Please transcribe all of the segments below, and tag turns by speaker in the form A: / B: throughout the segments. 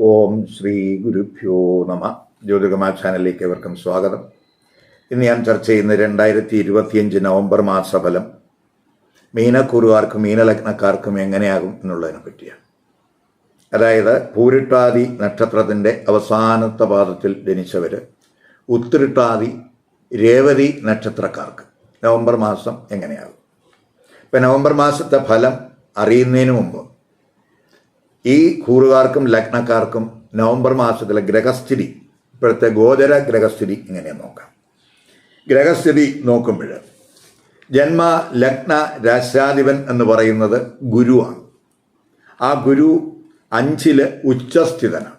A: ഓം ശ്രീ ഗുരുഭ്യോ നമ. ജ്യോതികമാ ചാനലിലേക്ക് ഏവർക്കും സ്വാഗതം. ഇന്ന് ഞാൻ ചർച്ച ചെയ്യുന്ന രണ്ടായിരത്തി ഇരുപത്തിയഞ്ച് നവംബർ മാസഫലം മീനക്കുറുകാർക്കും മീനലഗ്നക്കാർക്കും എങ്ങനെയാകും എന്നുള്ളതിനെ പറ്റിയാണ്. അതായത് പൂരിട്ടാതി നക്ഷത്രത്തിന്റെ അവസാനത്തെ പാദത്തിൽ ജനിച്ചവർ ഉത്തിരിട്ടാതി രേവതി നക്ഷത്രക്കാർക്ക് നവംബർ മാസം എങ്ങനെയാകും? ഇപ്പം നവംബർ മാസത്തെ ഫലം അറിയുന്നതിന് മുമ്പ് ഈ കൂറുകാർക്കും ലഗ്നക്കാർക്കും നവംബർ മാസത്തിലെ ഗ്രഹസ്ഥിതി ഇപ്പോഴത്തെ ഗോചര ഗ്രഹസ്ഥിതി ഇങ്ങനെ നോക്കാം. ഗ്രഹസ്ഥിതി നോക്കുമ്പോൾ ജന്മ ലഗ്ന രാശാധിപൻ എന്ന് പറയുന്നത് ഗുരുവാണ്. ആ ഗുരു അഞ്ചിൽ ഉച്ചസ്ഥിതനാണ്.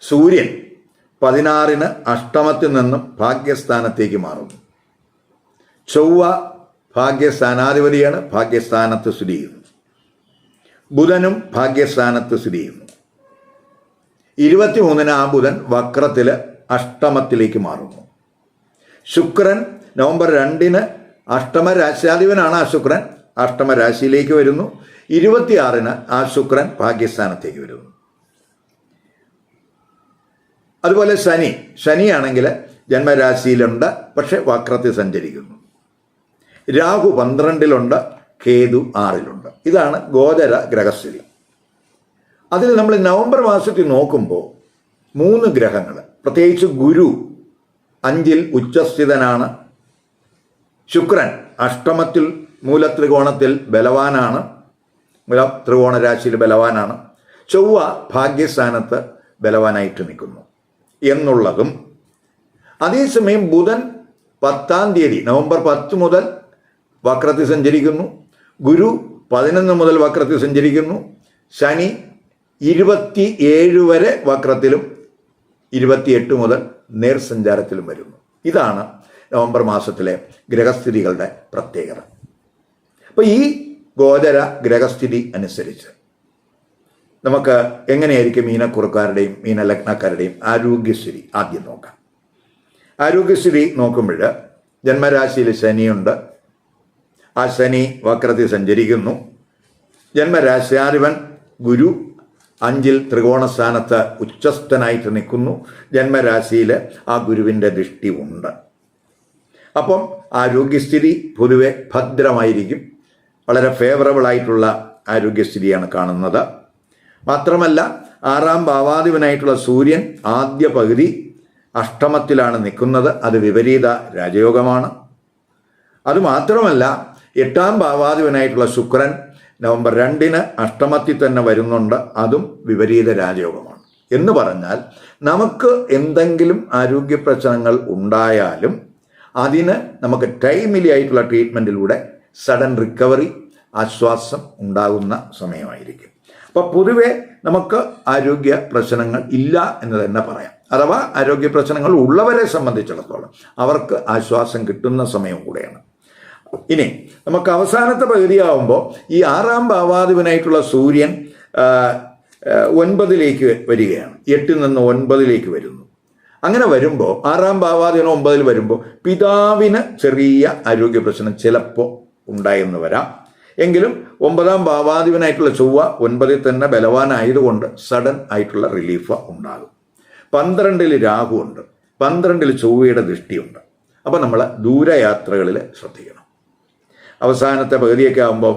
A: സൂര്യൻ പതിനാറിന് അഷ്ടമത്തിൽ നിന്നും ഭാഗ്യസ്ഥാനത്തേക്ക് മാറുന്നു. ചൊവ്വ ഭാഗ്യസ്ഥാനാധിപതിയാണ് ഭാഗ്യസ്ഥാനത്ത് സ്ഥിതി ചെയ്യുന്നു. ബുധനും ഭാഗ്യസ്ഥാനത്ത് സ്ഥിതി ചെയ്യുന്നു. ഇരുപത്തിമൂന്നിന് ആ ബുധൻ വക്രത്തിൽ അഷ്ടമത്തിലേക്ക് മാറുന്നു. ശുക്രൻ നവംബർ രണ്ടിന് അഷ്ടമ രാശ്യാധിപനാണ് ആ ശുക്രൻ. അഷ്ടമ രാശിയിലേക്ക് വരുന്നു. ഇരുപത്തിയാറിന് ആ ശുക്രൻ ഭാഗ്യസ്ഥാനത്തേക്ക് വരുന്നു. അതുപോലെ ശനി. ശനിയാണെങ്കിൽ ജന്മരാശിയിലുണ്ട് പക്ഷെ വക്രത്തിൽ സഞ്ചരിക്കുന്നു. രാഹു പന്ത്രണ്ടിലുണ്ട് കേതു ആറിലുണ്ട്. ഇതാണ് ഗോചര ഗ്രഹസ്ഥിതി. അതിൽ നമ്മൾ നവംബർ മാസത്തിൽ നോക്കുമ്പോൾ മൂന്ന് ഗ്രഹങ്ങൾ പ്രത്യേകിച്ച് ഗുരു അഞ്ചിൽ ഉച്ചസ്ഥിതനാണ് ശുക്രൻ അഷ്ടമത്തിൽ മൂലത്രികോണത്തിൽ ബലവാനാണ് മൂല ത്രികോണ രാശിയിൽ ബലവാനാണ് ചൊവ്വ ഭാഗ്യസ്ഥാനത്ത് ബലവാനായിട്ട് നിൽക്കുന്നു എന്നുള്ളതും അതേസമയം ബുധൻ പത്താം തീയതി നവംബർ പത്ത് മുതൽ വക്രത്തിൽ സഞ്ചരിക്കുന്നു ഗുരു പതിനൊന്ന് മുതൽ വക്രത്തിൽ സഞ്ചരിക്കുന്നു. ശനി ഇരുപത്തി ഏഴ് വരെ വക്രത്തിലും ഇരുപത്തിയെട്ട് മുതൽ നേർസഞ്ചാരത്തിലും വരുന്നു. ഇതാണ് നവംബർ മാസത്തിലെ ഗ്രഹസ്ഥിതികളുടെ പ്രത്യേകത. അപ്പോൾ ഈ ഗോചര ഗ്രഹസ്ഥിതി അനുസരിച്ച് നമുക്ക് എങ്ങനെയായിരിക്കും മീനക്കുറുക്കാരുടെയും മീനലഗ്നക്കാരുടെയും ആരോഗ്യസ്ഥിതി ആദ്യം നോക്കാം. ആരോഗ്യസ്ഥിതി നോക്കുമ്പോൾ ജന്മരാശിയിൽ ശനിയുണ്ട് ആ ശനി വക്രത്തിൽ സഞ്ചരിക്കുന്നു. ജന്മരാശിയാധിപൻ ഗുരു അഞ്ചിൽ ത്രികോണസ്ഥാനത്ത് ഉച്ചസ്ഥനായിട്ട് നിൽക്കുന്നു. ജന്മരാശിയിൽ ആ ഗുരുവിന്റെ ദൃഷ്ടി ഉണ്ട്. അപ്പം ആരോഗ്യസ്ഥിതി പൊതുവെ ഭദ്രമായിരിക്കും. വളരെ ഫേവറബിൾ ആയിട്ടുള്ള ആരോഗ്യസ്ഥിതിയാണ് കാണുന്നത്. മാത്രമല്ല ആറാം ഭാവാധിപനായിട്ടുള്ള സൂര്യൻ ആദ്യ പകുതി അഷ്ടമത്തിലാണ് നിൽക്കുന്നത്. അത് വിപരീത രാജയോഗമാണ്. അതുമാത്രമല്ല എട്ടാം ഭാവാധിപനായിട്ടുള്ള ശുക്രൻ നവംബർ രണ്ടിന് അഷ്ടമത്തിൽ തന്നെ വരുന്നുണ്ട്. അതും വിപരീത രാജയോഗമാണ്. എന്ന് പറഞ്ഞാൽ നമുക്ക് എന്തെങ്കിലും ആരോഗ്യ പ്രശ്നങ്ങൾ ഉണ്ടായാലും അതിന് നമുക്ക് ടൈമിലി ആയിട്ടുള്ള ട്രീറ്റ്മെന്റിലൂടെ സഡൻ റിക്കവറി ആശ്വാസം ഉണ്ടാകുന്ന സമയമായിരിക്കും. അപ്പോൾ പൊതുവെ നമുക്ക് ആരോഗ്യ പ്രശ്നങ്ങൾ ഇല്ല എന്ന് തന്നെ പറയാം. അഥവാ ആരോഗ്യ പ്രശ്നങ്ങൾ ഉള്ളവരെ സംബന്ധിച്ചിടത്തോളം അവർക്ക് ആശ്വാസം കിട്ടുന്ന സമയം കൂടെയാണ്. ഇനി നമുക്ക് അവസാനത്തെ പകുതിയാവുമ്പോൾ ഈ ആറാം ഭാവാധിപനായിട്ടുള്ള സൂര്യൻ ഒൻപതിലേക്ക് വരികയാണ്. എട്ടിൽ നിന്ന് ഒൻപതിലേക്ക് വരുന്നു. അങ്ങനെ വരുമ്പോൾ ആറാം ഭാവാധിപനം ഒമ്പതിൽ വരുമ്പോൾ പിതാവിന് ചെറിയ ആരോഗ്യ പ്രശ്നം ചിലപ്പോൾ ഉണ്ടായെന്ന് വരാം. എങ്കിലും ഒമ്പതാം ഭാവാധിപനായിട്ടുള്ള ചൊവ്വ ഒൻപതിൽ തന്നെ ബലവാനായതുകൊണ്ട് സഡൻ ആയിട്ടുള്ള റിലീഫ് ഉണ്ടാകും. പന്ത്രണ്ടിൽ രാഹു ഉണ്ട്. പന്ത്രണ്ടിൽ ചൊവ്വയുടെ ദൃഷ്ടിയുണ്ട്. അപ്പോൾ നമ്മൾ ദൂരയാത്രകളിൽ ശ്രദ്ധിക്കണം. അവസാനത്തെ പകുതിയൊക്കെ ആകുമ്പോൾ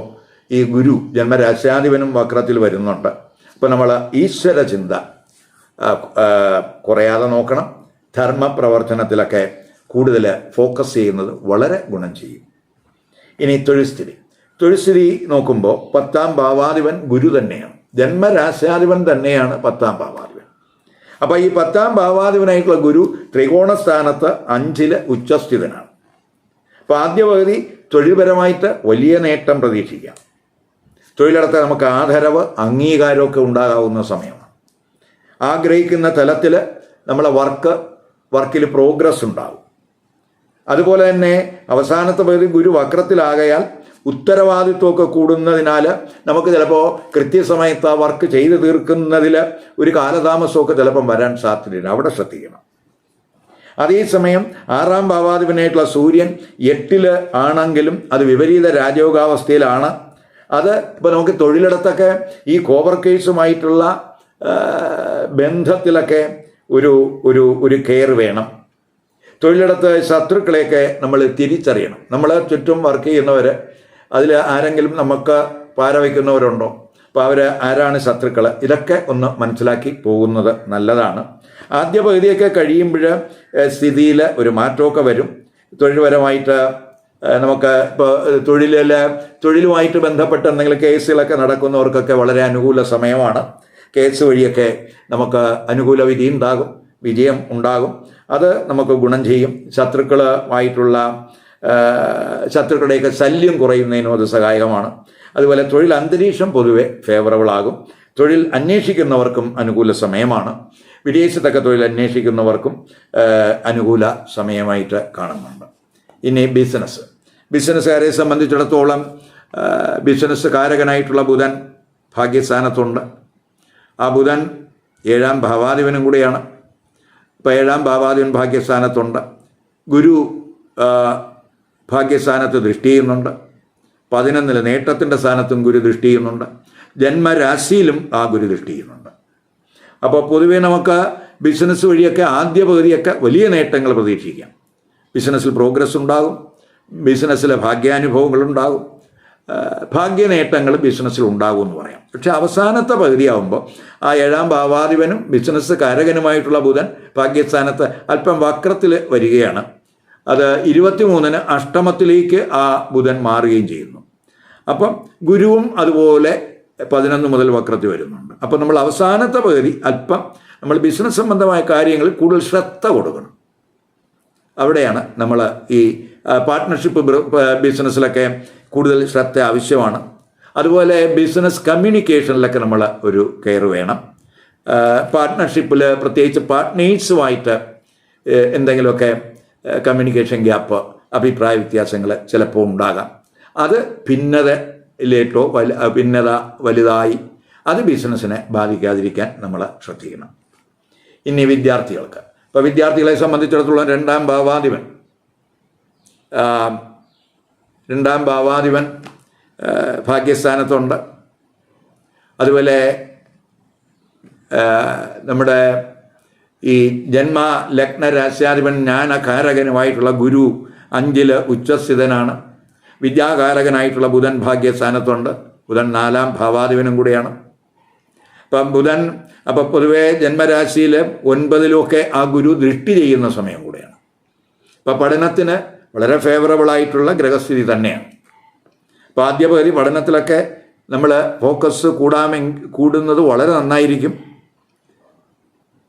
A: ഈ ഗുരു ജന്മരാശാധിപനും വക്രത്തിൽ വരുന്നുണ്ട്. അപ്പോൾ നമ്മൾ ഈശ്വര ചിന്ത കുറയാതെ നോക്കണം. ധർമ്മപ്രവർത്തനത്തിലൊക്കെ കൂടുതൽ ഫോക്കസ് ചെയ്യുന്നത് വളരെ ഗുണം ചെയ്യും. ഇനി തൊഴിൽസ്ഥിതി. തൊഴിൽസ്ഥിതി നോക്കുമ്പോൾ പത്താം ഭാവാധിപൻ ഗുരു തന്നെയാണ്. ജന്മരാശാധിപൻ തന്നെയാണ് പത്താം ഭാവാധിപൻ. അപ്പോൾ ഈ പത്താം ഭാവാധിപനായിട്ടുള്ള ഗുരു ത്രികോണസ്ഥാനത്ത് അഞ്ചിൽ ഉച്ചസ്ഥിതനാണ്. അപ്പോൾ ആദ്യ പകുതി തൊഴിൽപരമായിട്ട് വലിയ നേട്ടം പ്രതീക്ഷിക്കാം. തൊഴിലിടത്തെ നമുക്ക് ആദരവ് അംഗീകാരമൊക്കെ ഉണ്ടാകാവുന്ന സമയമാണ്. ആഗ്രഹിക്കുന്ന തലത്തിൽ നമ്മളെ വർക്ക് വർക്കിൽ പ്രോഗ്രസ് ഉണ്ടാകും അതുപോലെ തന്നെ അവസാനത്തെ പകുതി ഗുരു വക്രത്തിലാകയാൽ ഉത്തരവാദിത്വമൊക്കെ കൂടുന്നതിനാൽ നമുക്ക് ചിലപ്പോൾ കൃത്യസമയത്ത് ആ വർക്ക് ചെയ്തു തീർക്കുന്നതിൽ ഒരു കാലതാമസമൊക്കെ ചിലപ്പം വരാൻ സാധ്യതയുണ്ട്. അവിടെ ശ്രദ്ധിക്കണം. അതേസമയം ആറാം ഭാവാധിപനായിട്ടുള്ള സൂര്യൻ എട്ടിൽ ആണെങ്കിലും അത് വിപരീത രാജയോഗാവസ്ഥയിലാണ്. അത് ഇപ്പോൾ നമുക്ക് തൊഴിലിടത്തൊക്കെ ഈ കോവർ കേസുമായിട്ടുള്ള ബന്ധത്തിലൊക്കെ ഒരു ഒരു ഒരു കെയർ വേണം. തൊഴിലിടത്ത് ശത്രുക്കളെയൊക്കെ നമ്മൾ തിരിച്ചറിയണം. നമ്മൾ ചുറ്റും വർക്ക് ചെയ്യുന്നവർ അതിൽ ആരെങ്കിലും നമുക്ക് പാര വയ്ക്കുന്നവരുണ്ടോ? അപ്പോൾ അവർ ആരാണ് ശത്രുക്കൾ ഇതൊക്കെ ഒന്ന് മനസ്സിലാക്കി പോകുന്നത് നല്ലതാണ്. ആദ്യ പകുതിയൊക്കെ കഴിയുമ്പോൾ സ്ഥിതിയിൽ ഒരു മാറ്റമൊക്കെ വരും. തൊഴിൽപരമായിട്ട് നമുക്ക് ഇപ്പോൾ തൊഴിലിൽ തൊഴിലുമായിട്ട് ബന്ധപ്പെട്ട എന്തെങ്കിലും കേസുകളൊക്കെ നടക്കുന്നവർക്കൊക്കെ വളരെ അനുകൂല സമയമാണ്. കേസ് വഴിയൊക്കെ നമുക്ക് അനുകൂല വിധി ഉണ്ടാകും വിജയം ഉണ്ടാകും. അത് നമുക്ക് ഗുണം ചെയ്യും. ശത്രുക്കളുമായിട്ടുള്ള ശത്രുക്കളുടെയൊക്കെ ശല്യം കുറയുന്നതിനും അത് സഹായകമാണ്. അതുപോലെ തൊഴിൽ അന്തരീക്ഷം പൊതുവെ ഫേവറബിൾ ആകും. തൊഴിൽ അന്വേഷിക്കുന്നവർക്കും അനുകൂല സമയമാണ്. വിദേശത്തൊക്കെ തൊഴിൽ അന്വേഷിക്കുന്നവർക്കും അനുകൂല സമയമായിട്ട് കാണുന്നുണ്ട്. ഇനി ബിസിനസ്. ബിസിനസ്സുകാരെ സംബന്ധിച്ചിടത്തോളം ബിസിനസ്സുകാരകനായിട്ടുള്ള ബിസിനസ് കാരകനായിട്ടുള്ള ബുധൻ ഭാഗ്യസ്ഥാനത്തുണ്ട്. ആ ബുധൻ ഏഴാം ഭാവാധിപനും കൂടിയാണ്. ഇപ്പോൾ ഏഴാം ഭാവാധിപൻ ഭാഗ്യസ്ഥാനത്തുണ്ട്. ഗുരു ഭാഗ്യസ്ഥാനത്ത് ദൃഷ്ടി ചെയ്യുന്നുണ്ട്. പതിനൊന്നിൽ നേട്ടത്തിന്റെ സ്ഥാനത്തും ഗുരു ദൃഷ്ടി ചെയ്യുന്നുണ്ട്. ജന്മരാശിയിലും ആ ഗുരു ദൃഷ്ടി ചെയ്യുന്നുണ്ട്. അപ്പോൾ പൊതുവേ നമുക്ക് ബിസിനസ് വഴിയൊക്കെ ആദ്യ പകുതിയൊക്കെ വലിയ നേട്ടങ്ങൾ പ്രതീക്ഷിക്കാം. ബിസിനസ്സിൽ പ്രോഗ്രസ് ഉണ്ടാകും. ബിസിനസ്സിലെ ഭാഗ്യാനുഭവങ്ങൾ ഉണ്ടാകും. ഭാഗ്യ നേട്ടങ്ങൾ ബിസിനസ്സിൽ ഉണ്ടാകും എന്ന് പറയാം. പക്ഷെ അവസാനത്തെ പകുതിയാവുമ്പോൾ ആ ഏഴാം ഭാവാധിപനും ബിസിനസ് കാരകനുമായിട്ടുള്ള ബുധൻ ഭാഗ്യസ്ഥാനത്ത് അല്പം വക്രത്തിൽ വരികയാണ്. അത് ഇരുപത്തിമൂന്നിന് അഷ്ടമത്തിലേക്ക് ആ ബുധൻ മാറുകയും ചെയ്യുന്നു. അപ്പം ഗുരുവും അതുപോലെ പതിനൊന്ന് മുതൽ വക്രത്തിൽ വരുന്നുണ്ട്. അപ്പോൾ നമ്മൾ അവസാനത്തെ പകുതി അല്പം നമ്മൾ ബിസിനസ് സംബന്ധമായ കാര്യങ്ങൾ കൂടുതൽ ശ്രദ്ധ കൊടുക്കണം. അവിടെയാണ് നമ്മൾ ഈ പാർട്ട്ണർഷിപ്പ് ബിസിനസ്സിലൊക്കെ കൂടുതൽ ശ്രദ്ധ ആവശ്യമാണ്. അതുപോലെ ബിസിനസ് കമ്മ്യൂണിക്കേഷനിലൊക്കെ നമ്മൾ ഒരു കെയർ വേണം. പാർട്ട്ണർഷിപ്പിൽ പ്രത്യേകിച്ച് പാർട്ട്നേഴ്സുമായിട്ട് എന്തെങ്കിലുമൊക്കെ കമ്മ്യൂണിക്കേഷൻ ഗ്യാപ്പ് അഭിപ്രായ വ്യത്യാസങ്ങൾ ചിലപ്പോൾ ഉണ്ടാകാം. അത് ഭിന്നതയിലേട്ടോ വല ഭിന്നത വലുതായി അത് ബിസിനസ്സിനെ ബാധിക്കാതിരിക്കാൻ നമ്മൾ ശ്രദ്ധിക്കണം. ഇനി വിദ്യാർത്ഥികൾക്ക്. ഇപ്പോൾ വിദ്യാർത്ഥികളെ സംബന്ധിച്ചിടത്തോളം രണ്ടാം ഭാവാധിപൻ. രണ്ടാം ഭാവാധിപൻ ഭാഗ്യസ്ഥാനത്തുണ്ട്. അതുപോലെ നമ്മുടെ ഈ ജന്മ ലഗ്ന രാശ്യാധിപൻ ജ്ഞാനകാരകനുമായിട്ടുള്ള ഗുരു അഞ്ചിൽ ഉച്ചസ്ഥിതനാണ്. വിദ്യാകാരകനായിട്ടുള്ള ബുധൻ ഭാഗ്യസ്ഥാനത്തുണ്ട്. ബുധൻ നാലാം ഭാവാധിപനും കൂടിയാണ്. അപ്പം ബുധൻ അപ്പം പൊതുവെ ജന്മരാശിയിൽ ഒൻപതിലുമൊക്കെ ആ ഗുരു ദൃഷ്ടി ചെയ്യുന്ന സമയം കൂടെയാണ്. അപ്പം പഠനത്തിന് വളരെ ഫേവറബിളായിട്ടുള്ള ഗ്രഹസ്ഥിതി തന്നെയാണ്. അപ്പോൾ ആദ്യ പകുതി പഠനത്തിലൊക്കെ നമ്മൾ ഫോക്കസ് കൂടാമെ കൂടുന്നത് വളരെ നന്നായിരിക്കും.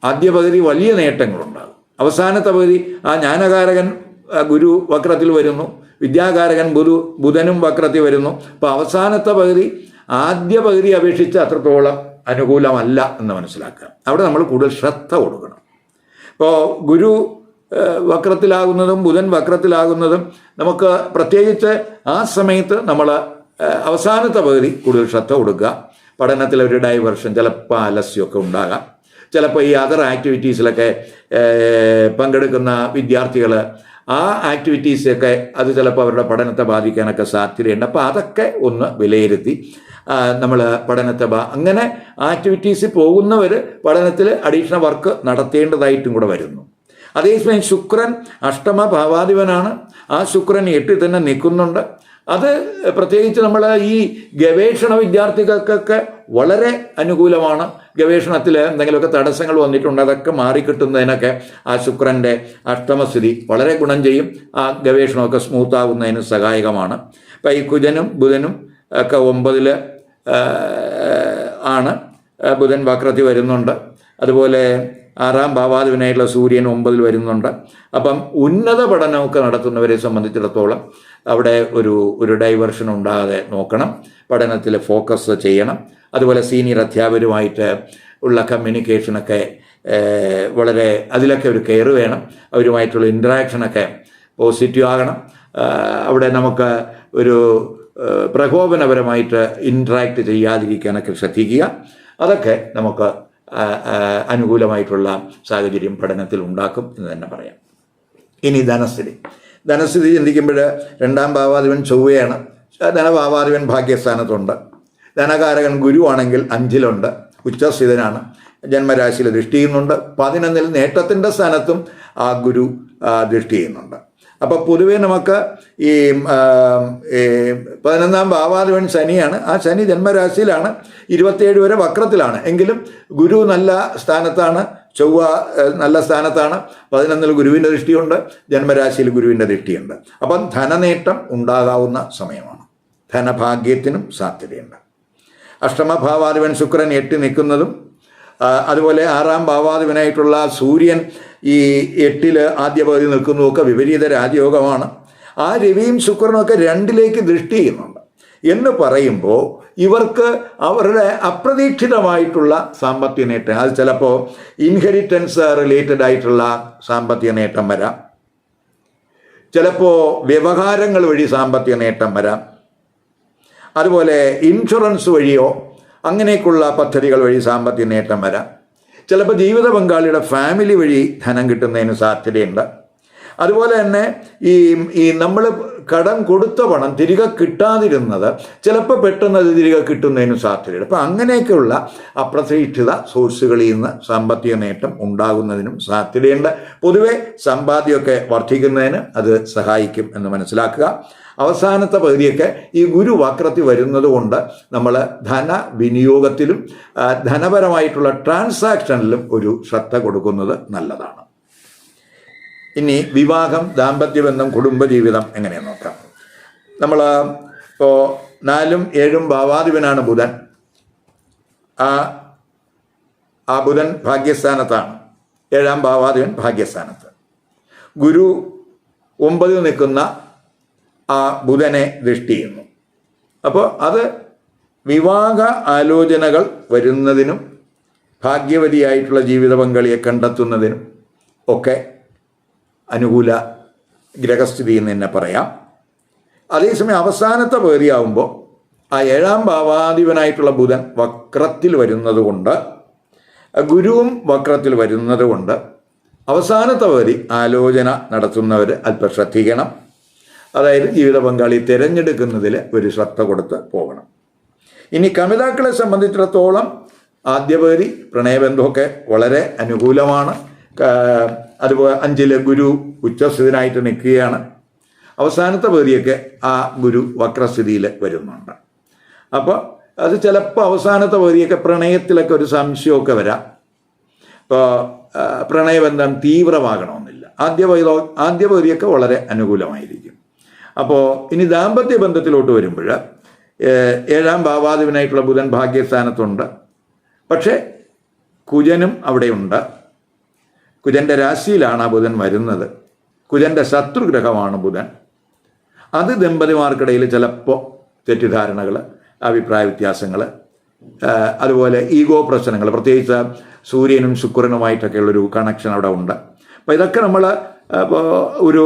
A: ആദ്യ പകുതി വലിയ നേട്ടങ്ങളുണ്ടാകും. അവസാനത്തെ പകുതി ആ ജ്ഞാനകാരകൻ ഗുരു വക്രത്തിൽ വരുന്നു. വിദ്യാകാരകൻ ബുധു ബുധനും വക്രത്തിൽ വരുന്നു. അപ്പോൾ അവസാനത്തെ പകുതി ആദ്യ പകുതി അപേക്ഷിച്ച് അത്രത്തോളം അനുകൂലമല്ല എന്ന് മനസ്സിലാക്കുക. അവിടെ നമ്മൾ കൂടുതൽ ശ്രദ്ധ കൊടുക്കണം. ഇപ്പോൾ ഗുരു വക്രത്തിലാകുന്നതും ബുധൻ വക്രത്തിലാകുന്നതും നമുക്ക് പ്രത്യേകിച്ച് ആ സമയത്ത് നമ്മൾ അവസാനത്തെ പകുതി കൂടുതൽ ശ്രദ്ധ കൊടുക്കുക. പഠനത്തിൽ ഒരു ഡൈവേർഷൻ ചിലപ്പോൾ അലസ്യമൊക്കെ ഉണ്ടാകാം. ചിലപ്പോൾ ഈ അതർ ആക്ടിവിറ്റീസിലൊക്കെ പങ്കെടുക്കുന്ന വിദ്യാർത്ഥികൾ ആ ആക്ടിവിറ്റീസൊക്കെ അത് ചിലപ്പോൾ അവരുടെ പഠനത്തെ ബാധിക്കാനൊക്കെ സാധ്യതയുണ്ട്. അപ്പോൾ അതൊക്കെ ഒന്ന് വിലയിരുത്തി നമ്മൾ പഠനത്തെ അങ്ങനെ ആക്ടിവിറ്റീസ് പോകുന്നവർ പഠനത്തിൽ അഡീഷണൽ വർക്ക് നടത്തേണ്ടതായിട്ടും കൂടെ വരുന്നു. അതേസമയം ശുക്രൻ അഷ്ടമ ഭാവാധിപനാണ് ആ ശുക്രൻ എട്ടിൽ തന്നെ നിൽക്കുന്നുണ്ട്. അത് പ്രത്യേകിച്ച് നമ്മൾ ഈ ഗവേഷണ വിദ്യാർത്ഥികൾക്കൊക്കെ വളരെ അനുകൂലമാണ്. ഗവേഷണത്തിൽ എന്തെങ്കിലുമൊക്കെ തടസ്സങ്ങൾ വന്നിട്ടുണ്ട് അതൊക്കെ മാറിക്കിട്ടുന്നതിനൊക്കെ ആ ശുക്രന്റെ അഷ്ടമസ്ഥിതി വളരെ ഗുണം ചെയ്യും. ആ ഗവേഷണമൊക്കെ സ്മൂത്ത് ആകുന്നതിന് സഹായകമാണ്. അപ്പം ഈ കുജനും ബുധനും ഒക്കെ ഒമ്പതിൽ ആണ്. ബുധൻ വക്രത്തിൽ വരുന്നുണ്ട്. അതുപോലെ ആറാം ഭാവാധിപനായിട്ടുള്ള സൂര്യൻ ഒമ്പതിൽ വരുന്നുണ്ട്. അപ്പം ഉന്നത പഠനമൊക്കെ നടത്തുന്നവരെ സംബന്ധിച്ചിടത്തോളം അവിടെ ഒരു ഒരു ഡൈവേർഷൻ ഉണ്ടാകാതെ നോക്കണം. പഠനത്തിൽ ഫോക്കസ് ചെയ്യണം. അതുപോലെ സീനിയർ അധ്യാപകരുമായിട്ട് ഉള്ള കമ്മ്യൂണിക്കേഷനൊക്കെ വളരെ അതിലൊക്കെ ഒരു കെയർ വേണം. അവരുമായിട്ടുള്ള ഇൻട്രാക്ഷനൊക്കെ പോസിറ്റീവ് ആകണം. അവിടെ നമുക്ക് ഒരു പ്രകോപനപരമായിട്ട് ഇൻട്രാക്ട് ചെയ്യാതിരിക്കാനൊക്കെ ശ്രദ്ധിക്കുക. അതൊക്കെ നമുക്ക് അനുകൂലമായിട്ടുള്ള സാഹചര്യം പഠനത്തിൽ ഉണ്ടാക്കും എന്ന് തന്നെ പറയാം. ഇനി ധനസ്ഥിതി. ധനസ്ഥിതി ചിന്തിക്കുമ്പോൾ രണ്ടാം ഭാവാധിപൻ ചൊവ്വയാണ്. ധനഭാവാധിപൻ ഭാഗ്യസ്ഥാനത്തുണ്ട്. ധനകാരകൻ ഗുരുവാണെങ്കിൽ അഞ്ചിലുണ്ട്. ഉച്ചസ്ഥിതനാണ്. ജന്മരാശിയിൽ ദൃഷ്ടി ചെയ്യുന്നുണ്ട്. പതിനൊന്നിൽ നേട്ടത്തിന്റെ സ്ഥാനത്തും ആ ഗുരു ദൃഷ്ടി ചെയ്യുന്നുണ്ട്. അപ്പോൾ പൊതുവേ നമുക്ക് ഈ പതിനൊന്നാം ഭാവാധിപൻ ശനിയാണ്. ആ ശനി ജന്മരാശിയിലാണ്. ഇരുപത്തിയേഴ് വരെ വക്രത്തിലാണ്. എങ്കിലും ഗുരു നല്ല സ്ഥാനത്താണ്. ചൊവ്വ നല്ല സ്ഥാനത്താണ്. പതിനൊന്നിൽ ഗുരുവിന്റെ ദൃഷ്ടിയുണ്ട്. ജന്മരാശിയിൽ ഗുരുവിന്റെ ദൃഷ്ടിയുണ്ട്. അപ്പം ധനനേട്ടം ഉണ്ടാകാവുന്ന സമയമാണ്. ധനഭാഗ്യത്തിനും സാധ്യതയുണ്ട്. അഷ്ടമഭാവാധിപൻ ശുക്രൻ എട്ടി നിൽക്കുന്നതും അതുപോലെ ആറാം ഭാവാധിപനായിട്ടുള്ള സൂര്യൻ ഈ എട്ടിൽ ആദ്യ പകുതി നിൽക്കുന്നതൊക്കെ വിപരീത രാജയോഗമാണ്. ആ രവിയും ശുക്രനും രണ്ടിലേക്ക് ദൃഷ്ടി ചെയ്യുന്നുണ്ട്. എന്ന് പറയുമ്പോൾ ഇവർക്ക് അവരുടെ അപ്രതീക്ഷിതമായിട്ടുള്ള സാമ്പത്തിക നേട്ടം അത് ചിലപ്പോൾ ഇൻഹെറിറ്റൻസ് റിലേറ്റഡ് ആയിട്ടുള്ള സാമ്പത്തിക നേട്ടം വരാം. ചിലപ്പോൾ വ്യവഹാരങ്ങൾ വഴി സാമ്പത്തിക നേട്ടം വരാം. അതുപോലെ ഇൻഷുറൻസ് വഴിയോ അങ്ങനെയൊക്കെയുള്ള പദ്ധതികൾ വഴി സാമ്പത്തിക നേട്ടം വരാം. ചിലപ്പോൾ ജീവിത പങ്കാളിയുടെ ഫാമിലി വഴി ധനം കിട്ടുന്നതിന് സാധ്യതയുണ്ട്. അതുപോലെ തന്നെ ഈ ഈ നമ്മൾ കടം കൊടുത്ത പണം തിരികെ കിട്ടാതിരുന്നത് ചിലപ്പോൾ പെട്ടെന്ന് അത് തിരികെ കിട്ടുന്നതിനും സാധ്യതയുണ്ട്. അപ്പം അങ്ങനെയൊക്കെയുള്ള അപ്രതീക്ഷിത സോഴ്സുകളിൽ നിന്ന് സാമ്പത്തിക നേട്ടം ഉണ്ടാകുന്നതിനും സാധ്യതയുണ്ട്. പൊതുവെ സമ്പാദ്യമൊക്കെ വർദ്ധിക്കുന്നതിന് അത് സഹായിക്കും എന്ന് മനസ്സിലാക്കുക. അവസാനത്തെ പകുതിയൊക്കെ ഈ ഗുരു വക്രത്തിൽ വരുന്നത് കൊണ്ട് നമ്മൾ ധന വിനിയോഗത്തിലും ധനപരമായിട്ടുള്ള ട്രാൻസാക്ഷനിലും ഒരു ശ്രദ്ധ കൊടുക്കുന്നത് നല്ലതാണ്. ഇനി വിവാഹം ദാമ്പത്യബന്ധം കുടുംബജീവിതം എങ്ങനെയാണ് നോക്കാം. നമ്മൾ ഇപ്പോൾ നാലും ഏഴും ഭാവാധിപനാണ് ബുധൻ. ആ ആ ബുധൻ ഭാഗ്യസ്ഥാനത്താണ്. ഏഴാം ഭാവാധിപൻ ഭാഗ്യസ്ഥാനത്ത്. ഗുരു ഒമ്പതിൽ നിൽക്കുന്ന ആ ബുധനെ ദൃഷ്ടി ചെയ്യുന്നു. അപ്പോൾ അത് വിവാഹ ആലോചനകൾ വരുന്നതിനും ഭാഗ്യവതിയായിട്ടുള്ള ജീവിത പങ്കാളിയെ കണ്ടെത്തുന്നതിനും ഒക്കെ അനുകൂല ഗ്രഹസ്ഥിതി എന്ന് തന്നെ പറയാം. അതേസമയം അവസാനത്തെ വേറിയാവുമ്പോൾ ആ ഏഴാം ഭാവാധിപനായിട്ടുള്ള ബുധൻ വക്രത്തിൽ വരുന്നത് കൊണ്ട് ഗുരുവും വക്രത്തിൽ വരുന്നത് കൊണ്ട് അവസാനത്തെ വരി ആലോചന നടത്തുന്നവർ അല്പം ശ്രദ്ധിക്കണം. അതായത് ജീവിത പങ്കാളി തിരഞ്ഞെടുക്കുന്നതിൽ ഒരു ശ്രദ്ധ കൊടുത്ത് പോകണം. ഇനി കമിതാക്കളെ സംബന്ധിച്ചിടത്തോളം ആദ്യപേരി പ്രണയബന്ധമൊക്കെ വളരെ അനുകൂലമാണ്. അതുപോലെ അഞ്ചിലെ ഗുരു ഉച്ചസ്ഥിതനായിട്ട് നിൽക്കുകയാണ്. അവസാനത്തെ പേരിയൊക്കെ ആ ഗുരു വക്രസ്ഥിതിയിൽ വരുന്നുണ്ട്. അപ്പോൾ അത് ചിലപ്പോൾ അവസാനത്തെ പേരിയൊക്കെ പ്രണയത്തിലൊക്കെ ഒരു സംശയമൊക്കെ വരാം. ഇപ്പോൾ പ്രണയബന്ധം തീവ്രമാകണമെന്നില്ല. ആദ്യ പൈതോ ആദ്യ പകുതിയൊക്കെ വളരെ അനുകൂലമായിരിക്കും. അപ്പോൾ ഇനി ദാമ്പത്യ ബന്ധത്തിലോട്ട് വരുമ്പോൾ ഏഴാം ഭാവാധിപനായിട്ടുള്ള ബുധൻ ഭാഗ്യസ്ഥാനത്തുണ്ട്. പക്ഷേ കുജനും അവിടെയുണ്ട്. കുജന്റെ രാശിയിലാണ് ബുധൻ വരുന്നത്. കുജന്റെ ശത്രുഗ്രഹമാണ് ബുധൻ. അത് ദമ്പതിമാർക്കിടയിൽ ചിലപ്പോൾ തെറ്റിദ്ധാരണകൾ അഭിപ്രായ വ്യത്യാസങ്ങൾ അതുപോലെ ഈഗോ പ്രശ്നങ്ങൾ പ്രത്യേകിച്ച് സൂര്യനും ശുക്രനുമായിട്ടൊക്കെയുള്ളൊരു കണക്ഷൻ അവിടെ ഉണ്ട്. അപ്പോൾ ഇതൊക്കെ നമ്മൾ ഒരു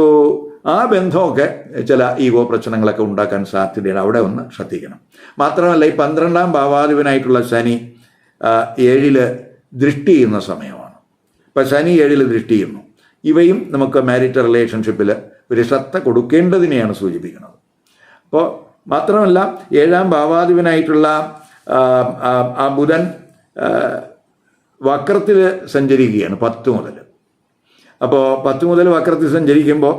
A: ആ ബന്ധമൊക്കെ ചില ഈഗോ പ്രശ്നങ്ങളൊക്കെ ഉണ്ടാക്കാൻ സാധ്യതയാണ് അവിടെ ഒന്ന് ശ്രദ്ധിക്കണം. മാത്രമല്ല ഈ പന്ത്രണ്ടാം ഭാവാധിപനായിട്ടുള്ള ശനി ഏഴിൽ ദൃഷ്ടി ചെയ്യുന്ന സമയമാണ്. ഇപ്പം ശനി ഏഴിൽ ദൃഷ്ടി ചെയ്യുന്നു. ഇവയും നമുക്ക് മാരിറ്റൽ റിലേഷൻഷിപ്പിൽ ഒരു ശ്രദ്ധ കൊടുക്കേണ്ടതിനെയാണ് സൂചിപ്പിക്കുന്നത്. അപ്പോൾ മാത്രമല്ല ഏഴാം ഭാവാധിപനായിട്ടുള്ള ആ ബുധൻ വക്രത്തിൽ സഞ്ചരിക്കുകയാണ് പത്ത് മുതൽ അപ്പോൾ പത്ത് മുതൽ വക്രത്തിൽ സഞ്ചരിക്കുമ്പോൾ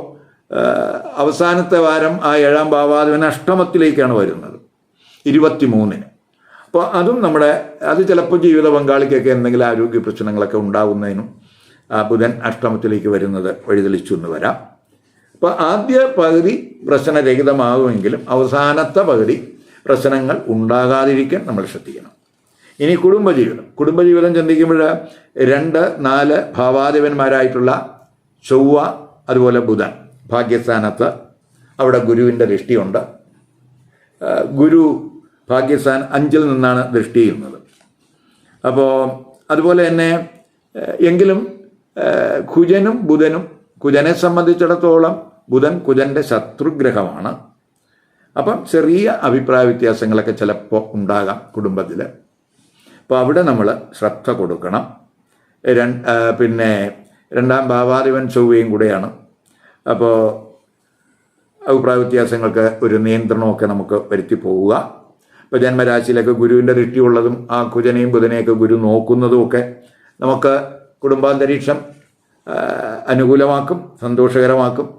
A: അവസാനത്തെ വാരം ആ ഏഴാം ഭാവാധിപൻ അഷ്ടമത്തിലേക്കാണ് വരുന്നത്. ഇരുപത്തി മൂന്നിന് അപ്പോൾ അതും നമ്മുടെ അത് ചിലപ്പോൾ ജീവിത പങ്കാളിക്കൊക്കെ എന്തെങ്കിലും ആരോഗ്യ പ്രശ്നങ്ങളൊക്കെ ഉണ്ടാകുന്നതിനും ബുധൻ അഷ്ടമത്തിലേക്ക് വരുന്നത് വഴിതെളിച്ചു എന്ന് വരാം. അപ്പോൾ ആദ്യ പകുതി പ്രശ്നരഹിതമാകുമെങ്കിലും അവസാനത്തെ പകുതി പ്രശ്നങ്ങൾ ഉണ്ടാകാതിരിക്കാൻ നമ്മൾ ശ്രദ്ധിക്കണം. ഇനി കുടുംബജീവിതം. കുടുംബജീവിതം ചിന്തിക്കുമ്പോൾ രണ്ട് നാല് ഭാവാധിപന്മാരായിട്ടുള്ള ചൊവ്വ അതുപോലെ ബുധൻ ഭാഗ്യസ്ഥാനത്ത് അവിടെ ഗുരുവിന്റെ ദൃഷ്ടിയുണ്ട്. ഗുരു ഭാഗ്യസ്ഥാൻ അഞ്ചിൽ നിന്നാണ് ദൃഷ്ടി ചെയ്യുന്നത്. അപ്പോൾ അതുപോലെ തന്നെ എങ്കിലും കുജനും ബുധനും കുജനെ സംബന്ധിച്ചിടത്തോളം ബുധൻ കുജന്റെ ശത്രുഗ്രഹമാണ്. അപ്പം ചെറിയ അഭിപ്രായ വ്യത്യാസങ്ങളൊക്കെ ചിലപ്പോൾ ഉണ്ടാകാം കുടുംബത്തിൽ അപ്പോൾ അവിടെ നമ്മൾ ശ്രദ്ധ കൊടുക്കണം. പിന്നെ രണ്ടാം ഭാവാധിപൻ ചൊവ്വയും കൂടെയാണ്. അപ്പോൾ അഭിപ്രായ വ്യത്യാസങ്ങൾക്ക് ഒരു നിയന്ത്രണമൊക്കെ നമുക്ക് വരുത്തി പോവുക. ഇപ്പോൾ ജന്മരാശിയിലൊക്കെ ഗുരുവിന്റെ ദൃഷ്ടിയുള്ളതും ആ കുജനെയും ബുധനെയൊക്കെ ഗുരു നോക്കുന്നതും ഒക്കെ നമുക്ക് കുടുംബാന്തരീക്ഷം അനുകൂലമാക്കും സന്തോഷകരമാക്കും.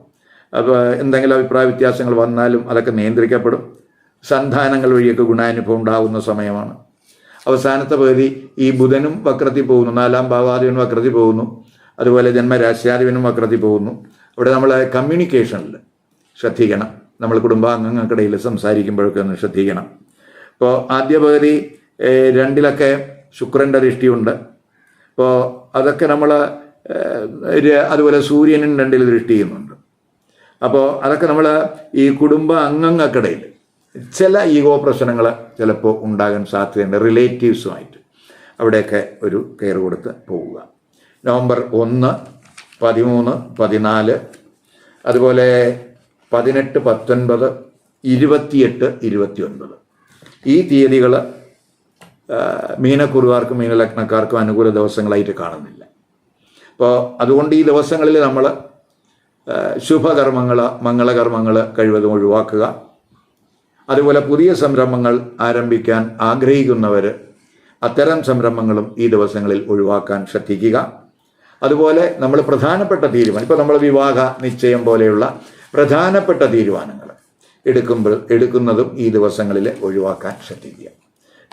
A: അപ്പോൾ എന്തെങ്കിലും അഭിപ്രായ വ്യത്യാസങ്ങൾ വന്നാലും അതൊക്കെ നിയന്ത്രിക്കപ്പെടും. സന്താനങ്ങൾ വഴിയൊക്കെ ഗുണാനുഭവം ഉണ്ടാകുന്ന സമയമാണ്. അവസാനത്തെ പകുതി ഈ ബുധനും വക്രത്തിൽ പോകുന്നു. നാലാം ഭാവാധിപനും വക്രത്തിൽ പോകുന്നു. അതുപോലെ ജന്മരാശ്യാധിപനും വക്രത്തിൽ പോകുന്നു. അവിടെ നമ്മൾ കമ്മ്യൂണിക്കേഷനിൽ ശ്രദ്ധിക്കണം. നമ്മൾ കുടുംബാംഗങ്ങൾക്കിടയിൽ സംസാരിക്കുമ്പോഴൊക്കെ ഒന്ന് ശ്രദ്ധിക്കണം. ഇപ്പോൾ ആദ്യ പകുതി രണ്ടിലൊക്കെ ശുക്രന്റെ ദൃഷ്ടിയുണ്ട്. ഇപ്പോൾ അതൊക്കെ നമ്മൾ അതുപോലെ സൂര്യനും രണ്ടിൽ ദൃഷ്ടി ചെയ്യുന്നുണ്ട്. അപ്പോൾ അതൊക്കെ നമ്മൾ ഈ കുടുംബ അംഗങ്ങൾക്കിടയിൽ ചില ഈഗോ പ്രശ്നങ്ങൾ ചിലപ്പോൾ ഉണ്ടാകാൻ സാധ്യതയുണ്ട്. റിലേറ്റീവ്സുമായിട്ട് അവിടെയൊക്കെ ഒരു കെയർ കൊടുത്ത് പോവുക. നവംബർ ഒന്ന് പതിമൂന്ന് പതിനാല് അതുപോലെ പതിനെട്ട് പത്തൊൻപത് ഇരുപത്തിയെട്ട് ഇരുപത്തി ഒൻപത് ഈ തീയതികൾ മീനക്കുറുകാർക്കും മീനലഗ്നക്കാർക്കും അനുകൂല ദിവസങ്ങളായിട്ട് കാണുന്നില്ല. അപ്പോൾ അതുകൊണ്ട് ഈ ദിവസങ്ങളിൽ നമ്മൾ ശുഭകർമ്മങ്ങൾ മംഗളകർമ്മങ്ങൾ കഴിവതും ഒഴിവാക്കുക. അതുപോലെ പുതിയ സംരംഭങ്ങൾ ആരംഭിക്കാൻ ആഗ്രഹിക്കുന്നവർ അത്തരം സംരംഭങ്ങളും ഈ ദിവസങ്ങളിൽ ഒഴിവാക്കാൻ ശ്രദ്ധിക്കുക. അതുപോലെ നമ്മൾ പ്രധാനപ്പെട്ട തീരുമാനം ഇപ്പോൾ നമ്മൾ വിവാഹ നിശ്ചയം പോലെയുള്ള പ്രധാനപ്പെട്ട തീരുമാനങ്ങൾ എടുക്കുമ്പോൾ എടുക്കുന്നതും ഈ ദിവസങ്ങളിൽ ഒഴിവാക്കാൻ ശ്രദ്ധിക്കുക.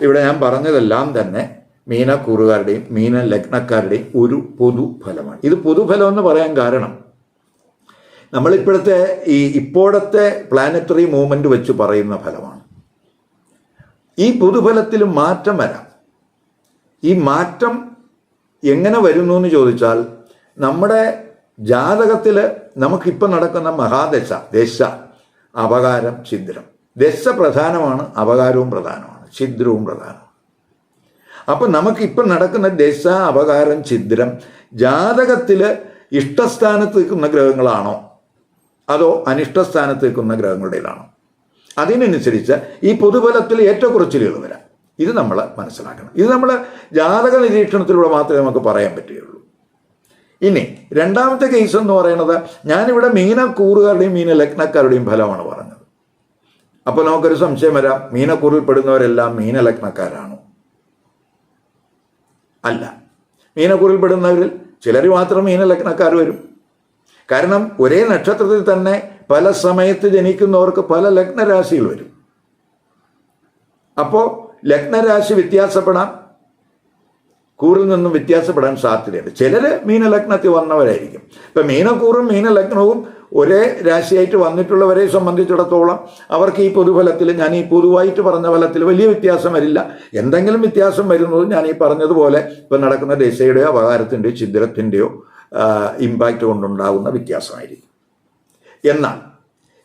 A: ഇവിടെ ഞാൻ പറഞ്ഞതെല്ലാം തന്നെ മീനക്കൂറുകാരുടെയും മീന ലഗ്നക്കാരുടെയും ഒരു പൊതുഫലമാണ് ഇത് പൊതുഫലം എന്ന് പറയാൻ കാരണം നമ്മളിപ്പോഴത്തെ ഈ ഇപ്പോഴത്തെ പ്ലാനറ്ററി മൂവ്മെന്റ് വെച്ച് പറയുന്ന ഫലമാണ്. ഈ പൊതുഫലത്തിൽ മാറ്റം വരാം. ഈ മാറ്റം എങ്ങനെ വരുന്നു എന്ന് ചോദിച്ചാൽ നമ്മുടെ ജാതകത്തിൽ നമുക്കിപ്പോൾ നടക്കുന്ന മഹാദശ ദശ അപകാരം ഛിദ്രം. ദശ പ്രധാനമാണ് അപകാരവും പ്രധാനമാണ് ഛിദ്രവും പ്രധാനമാണ്. അപ്പൊ നമുക്കിപ്പം നടക്കുന്ന ദശ അപകാരം ഛിദ്രം ജാതകത്തിൽ ഇഷ്ടസ്ഥാനത്ത് നിൽക്കുന്ന ഗ്രഹങ്ങളാണോ? അതോ അനിഷ്ടസ്ഥാനത്ത് നിൽക്കുന്ന ഗ്രഹങ്ങളുടേതാണോ? അതിനനുസരിച്ച് ഈ പൊതുഫലത്തിൽ ഏറ്റക്കുറച്ചിലുകൾ വരാം. ഇത് നമ്മൾ മനസ്സിലാക്കണം. ഇത് നമ്മൾ ജാതക നിരീക്ഷണത്തിലൂടെ മാത്രമേ നമുക്ക് പറയാൻ പറ്റുകയുള്ളൂ. ഇനി രണ്ടാമത്തെ കേസ് എന്ന് പറയുന്നത് ഞാനിവിടെ മീനക്കൂറുകാരുടെയും മീന ലഗ്നക്കാരുടെയും ഫലമാണ് പറഞ്ഞത്. അപ്പോൾ നമുക്കൊരു സംശയം വരാം. മീനക്കൂറിൽ പെടുന്നവരെല്ലാം മീനലഗ്നക്കാരാണോ? അല്ല. മീനക്കൂറിൽ പെടുന്നവരിൽ ചിലർ മാത്രം മീന മീനലഗ്നക്കാർ വരും. കാരണം ഒരേ നക്ഷത്രത്തിൽ തന്നെ പല സമയത്ത് ജനിക്കുന്നവർക്ക് പല ലഗ്നരാശികൾ വരും. അപ്പോൾ ലഗ്നരാശി വ്യത്യാസപ്പെടാം. കൂറിൽ നിന്നും വ്യത്യാസപ്പെടാൻ സാധ്യതയുണ്ട്. ചിലർ മീനലഗ്നത്തിൽ വന്നവരായിരിക്കും. ഇപ്പം മീനക്കൂറും മീനലഗ്നവും ഒരേ രാശിയായിട്ട് വന്നിട്ടുള്ളവരെ സംബന്ധിച്ചിടത്തോളം അവർക്ക് ഈ പൊതുഫലത്തിൽ ഞാൻ ഈ പൊതുവായിട്ട് പറഞ്ഞ ഫലത്തിൽ വലിയ വ്യത്യാസം വരില്ല. എന്തെങ്കിലും വ്യത്യാസം വരുന്നത് ഞാൻ ഈ പറഞ്ഞതുപോലെ ഇപ്പം നടക്കുന്ന ദശയുടെയോ അപകാരത്തിന്റെയോ ഛിദ്രത്തിന്റെയോ ഇമ്പാക്റ്റ് കൊണ്ടുണ്ടാകുന്ന വ്യത്യാസമായിരിക്കും. എന്നാൽ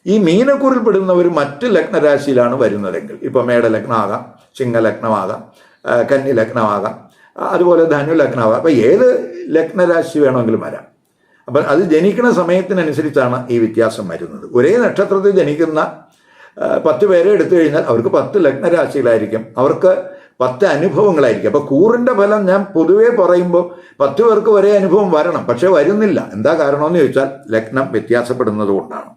A: ഈ മീനക്കൂറിൽ പെടുന്നവർ മറ്റ് ലഗ്നരാശിയിലാണ് വരുന്നതെങ്കിൽ ഇപ്പം മേടലഗ്നമാകാം ചിങ്ങലഗ്നമാകാം കന്നിലഗ്നമാകാം അതുപോലെ ധനു ലഗ്നമാകാം അപ്പം ഏത് ലഗ്നരാശി വേണമെങ്കിലും വരാം. അപ്പം അത് ജനിക്കുന്ന സമയത്തിനനുസരിച്ചാണ് ഈ വ്യത്യാസം വരുന്നത്. ഒരേ നക്ഷത്രത്തിൽ ജനിക്കുന്ന പത്ത് പേരെ എടുത്തു കഴിഞ്ഞാൽ അവർക്ക് പത്ത് ലഗ്നരാശികളായിരിക്കും. അവർക്ക് പത്ത് അനുഭവങ്ങളായിരിക്കും. അപ്പോൾ കൂറിന്റെ ഫലം ഞാൻ പൊതുവേ പറയുമ്പോൾ പത്ത് പേർക്ക് ഒരേ അനുഭവം വരണം. പക്ഷേ വരുന്നില്ല. എന്താ കാരണമെന്ന് ചോദിച്ചാൽ ലഗ്നം വ്യത്യാസപ്പെടുന്നത് കൊണ്ടാണ്.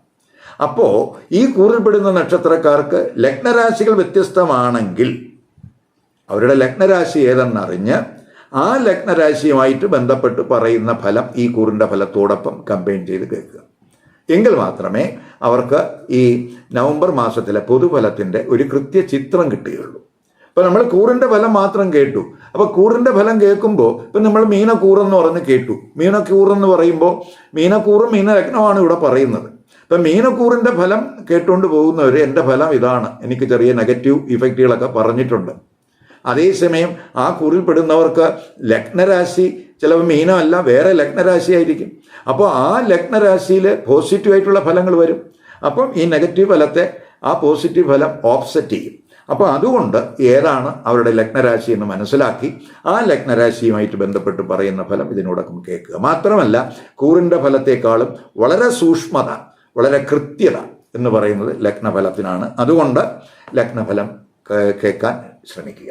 A: അപ്പോൾ ഈ കൂറിൽപ്പെടുന്ന നക്ഷത്രക്കാർക്ക് ലഗ്നരാശികൾ വ്യത്യസ്തമാണെങ്കിൽ അവരുടെ ലഗ്നരാശി ഏതെന്നറിഞ്ഞ് ആ ലഗ്നരാശിയുമായിട്ട് ബന്ധപ്പെട്ട് പറയുന്ന ഫലം ഈ കൂറിന്റെ ഫലത്തോടൊപ്പം കമ്പൈൻ ചെയ്ത് കേൾക്കുക. എങ്കിൽ മാത്രമേ അവർക്ക് ഈ നവംബർ മാസത്തിലെ പൊതുഫലത്തിന്റെ ഒരു കൃത്യ ചിത്രം കിട്ടുകയുള്ളൂ. അപ്പോൾ നമ്മൾ കൂറിന്റെ ഫലം മാത്രം കേട്ടു. അപ്പോൾ കൂറിന്റെ ഫലം കേൾക്കുമ്പോൾ ഇപ്പം നമ്മൾ മീനക്കൂറെന്ന് പറഞ്ഞ് കേട്ടു. മീനക്കൂറെന്ന് പറയുമ്പോൾ മീനക്കൂറും മീനലഗ്നമാണ് ഇവിടെ പറയുന്നത്. ഇപ്പം മീനക്കൂറിന്റെ ഫലം കേട്ടുകൊണ്ട് പോകുന്നവർ എന്റെ ഫലം ഇതാണ്. എനിക്ക് ചെറിയ നെഗറ്റീവ് ഇഫക്റ്റുകളൊക്കെ പറഞ്ഞിട്ടുണ്ട്. അതേസമയം ആ കുറിൽപ്പെടുന്നവർക്ക് ലഗ്നരാശി ചിലപ്പോൾ മീനമല്ല വേറെ ലഗ്നരാശി ആയിരിക്കും അപ്പോൾ ആ ലഗ്നരാശിയിൽ പോസിറ്റീവായിട്ടുള്ള ഫലങ്ങൾ വരും. അപ്പം ഈ നെഗറ്റീവ് ഫലത്തെ ആ പോസിറ്റീവ് ഫലം ഓഫ്സെറ്റ് ചെയ്യും. അപ്പോൾ അതുകൊണ്ട് ഏതാണ് അവരുടെ ലഗ്നരാശി എന്ന് മനസ്സിലാക്കി ആ ലഗ്നരാശിയുമായിട്ട് ബന്ധപ്പെട്ട് പറയുന്ന ഫലം ഇതിനോടൊപ്പം കേൾക്കുക. മാത്രമല്ല കൂറിന്റെ ഫലത്തെക്കാളും വളരെ സൂക്ഷ്മത വളരെ കൃത്യത എന്ന് പറയുന്നത് ലഗ്നഫലത്തിനാണ്. അതുകൊണ്ട് ലഗ്നഫലം കേൾക്കാൻ ശ്രമിക്കുക.